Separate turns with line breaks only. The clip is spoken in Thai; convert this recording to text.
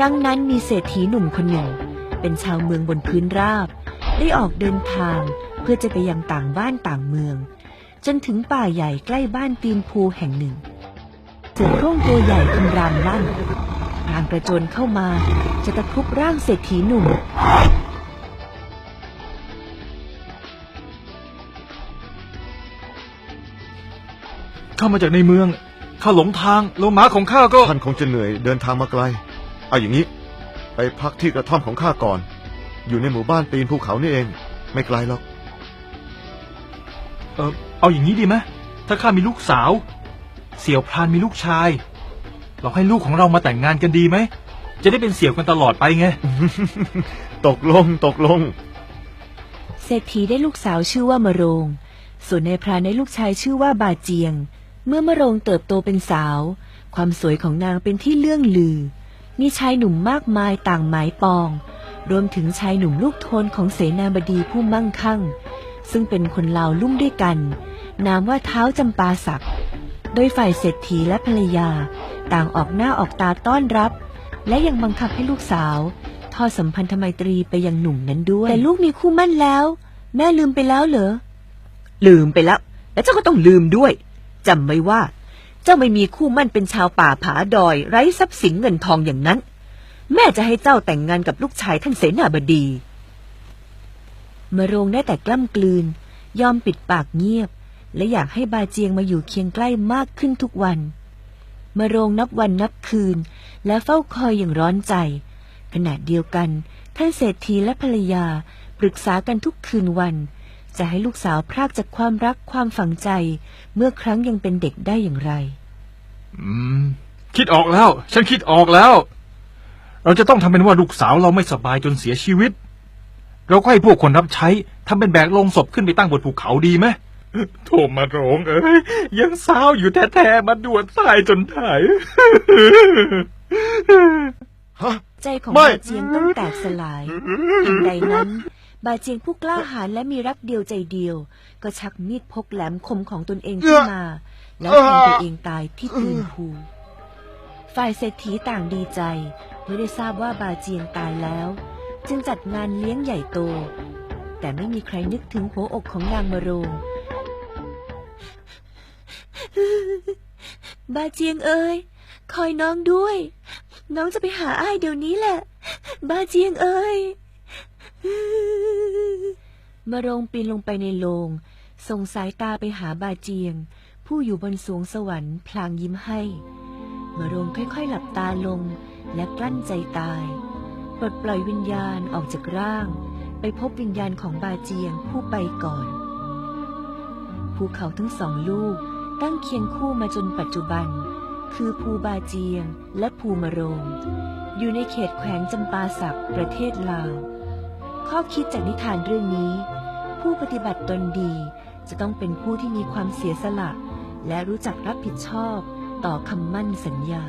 ครั้งนั้นมีเศรษฐีหนุ่มคนหนึ่ง เป็นชาวเมืองบนพื้นราบ ได้ออกเดินทางเพื่อจะไปยังต่างบ้านต่างเมือง จนถึงป่าใหญ่ใกล้บ้านตีนภูแห่งหนึ่ง เสือโคร่งตัวใหญ่คำรามลั่นพรางกระโจนเข้ามาจะตะครุบร่างเศรษฐีหนุ่ม
ข้ามาจากในเมือง ข้าหลงทางแล้วหมาของข้าก็
ท่านคงจะเหนื่อยเดินทางมาไกล เอาอย่างนี้ ไปพักที่กระท่อมของข้าก่อน อยู่ในหมู่บ้านตีนภูเขานี่เอง ไม่ไกลหรอก
เออเอาอย่างนี้ดีไหมถ้าข้ามีลูกสาว เสี่ยวพรานมีลูกชาย เราให้ลูกของเรามาแต่งงานกันดีไหม จะได้เป็นเสี่ยวกันตลอดไปไง
ตกลงตกลง
เศรษฐีได้ลูกสาวชื่อว่ามะโรง ส่วนนายพรานได้ลูกชายชื่อว่าบาเจียง เมื่อมะโรงเติบโตเป็นสาว ความสวยของนางเป็นที่เลื่องลือ มีชายหนุ่มมากมายต่างหมายปอง รวมถึงชายหนุ่มลูกโทนของเสนาบดีผู้มั่งคั่ง ซึ่งเป็นคนลาวลุ่มด้วยกัน นามว่าเท้าจำปาศักด์โดยฝ่ายเศรษฐีและภรรยา ต่างออกหน้าออกตาต้อนรับ และยังบังคับให้ลูกสาวทอดสัมพันธไมตรีไปยังหนุ่มนั้นด้วย แต่ลูกมีคู่มั่นแล้ว แม่ลืมไปแล้วเหรอ ลืมไปแล้ว และเจ้าก็ต้องลืมด้วยจำไว้ว่า จ้าไม่มีคู่มั่นเป็นชาวป่าผาดอย ไร้ทรัพย์สินเงินทองอย่างนั้น แม่จะให้เจ้าแต่งงานกับลูกชายท่านเสนาบดีมะโรงได้แต่กล้ำกลืน ยอมปิดปากเงียบ และอยากให้บาเจียงมาอยู่เคียงใกล้มากขึ้นทุกวันมะโรงนับวันนับคืน และเฝ้าคอยอย่างร้อนใจ ขณะเดียวกัน ท่านเศรษฐีและภรรยาปรึกษากันทุกคืนวัน จะให้ลูกสาวพรากจากความรักความฝังใจ เมื่อครั้งยังเป็นเด็กได้อย่างไร
อืม คิดออกแล้ว ฉันคิดออกแล้ว เราจะต้องทำเป็นว่าลูกสาวเราไม่สบายจนเสียชีวิต เราก็ให้พวกคนรับใช้ทำเป็นแบกลงศพขึ้นไปตั้งบนภูเขาดีไหมโทมาโรงเอ้ยยังสาวอยู่แท้ๆมาด่วนตายจนถ่าย
ฮะ
ใจของ
ไม่
บาเจียงต้องแตกสลายทันใดนั้น บาเจียงผู้กล้าหาญและมีรักเดียวใจเดียว ก็ชักมีดพกแหลมคมของตนเองขึ้นมา แล้วแทงตัวเองตายที่ตีนภูฝ่ายเศรษฐีต่างดีใจเมื่อได้ทราบว่าบาเจียงตายแล้ว จึงจัดงานเลี้ยงใหญ่โต แต่ไม่มีใครนึกถึงหัวอกของนางมะโรงบาเจียงเอ้ยคอยน้องด้วย น้องจะไปหาอ้ายเดี๋ยวนี้แหละ บาเจียงเอ้ย มะโรงปีนลงไปในโลง ส่งสายตาไปหาบาเจียง ผู้อยู่บนสวงสวรรค์พลางยิ้มให้มะโรงค่อยๆหลับตาลงและกลั้นใจตาย ปลดปล่อยวิญญาณออกจากร่าง ไปพบวิญญาณของบาเจียงผู้ไปก่อน ภูเขาทั้งสองลูกตั้งเคียงคู่มาจนปัจจุบัน คือภูบาเจียงและภูมะโรง อยู่ในเขตแขวงจำปาสักประเทศลาว ข้อคิดจากนิทานเรื่องนี้ ผู้ปฏิบัติตนดี จะต้องเป็นผู้ที่มีความเสียสละ และรู้จักรับผิดชอบต่อคำมั่นสัญญา